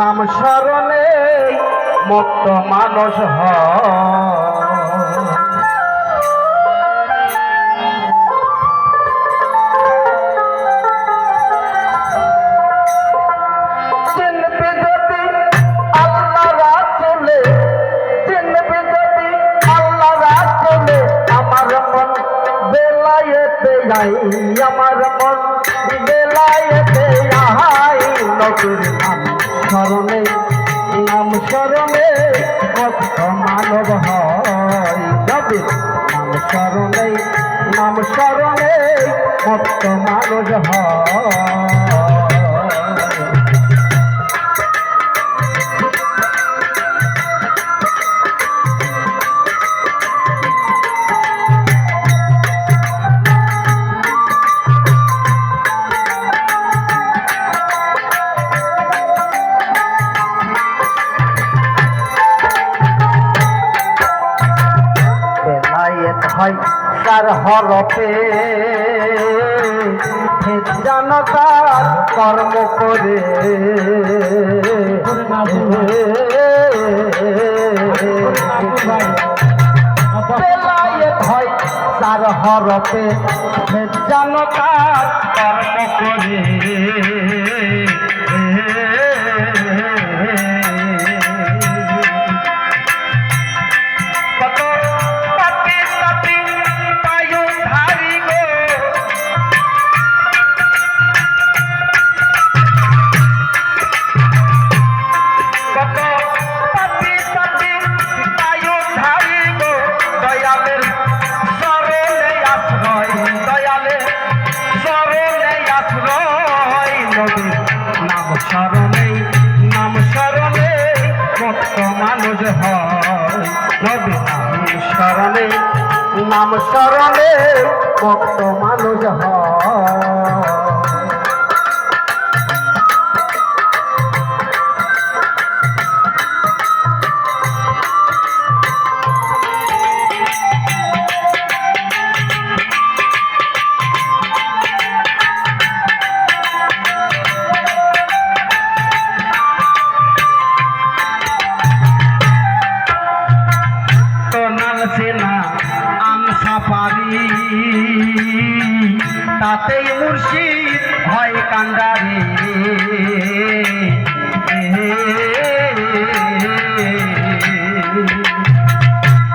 নাম স্মরণে মুক্ত মানুষ রাসূলে, আমার মন বেলায়েতে আহাই নাম। স্মরণে নাম স্মরণে ভক্ত মানব হয়। নবীর নাম স্মরণে নাম স্মরণে ভক্ত মানব হয়। হরপে জনতা কর্ম করে। হয় তার হরপে জানতার নবী নাম স্মরণে নাম স্মরণে মত মানুষ হয়। নবী নাম স্মরণে নাম স্মরণে মুক্ত মানুষ হয়। সাপারি তাতেই মুর্শিদ হয় কান্ডারি।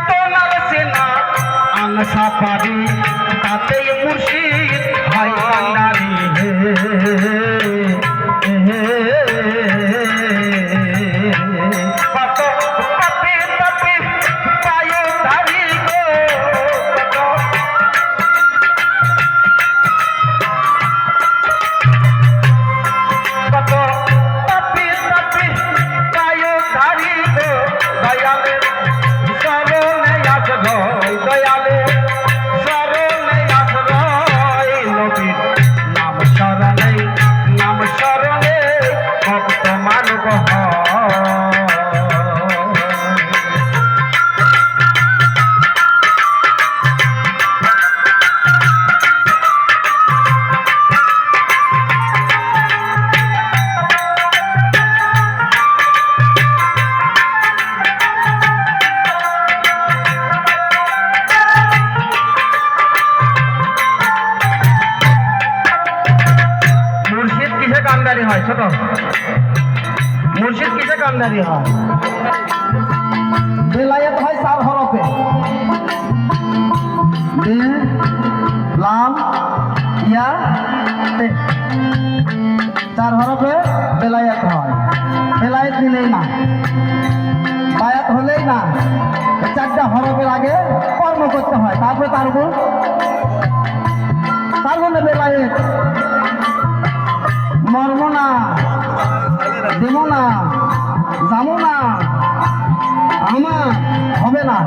তো নাম সেনা আম সাপারি তাতেই মুর্শিদ হয় কান্ডারি। মুর্শিদ কিসে কান্দারি হয়? বেলায়েত হয় চার হরফে। বে লাম ইয়া চার হরফে বেলায়েত হয়। বেলায়েত দিলেই না। বায়াত হলেই না। চারটা হরফের আগে কর্ম করতে হয়। তারপরে তার উপর তার জন্য বেলায়েত। মরব না। দেব না। যাব না। আমার হবে না।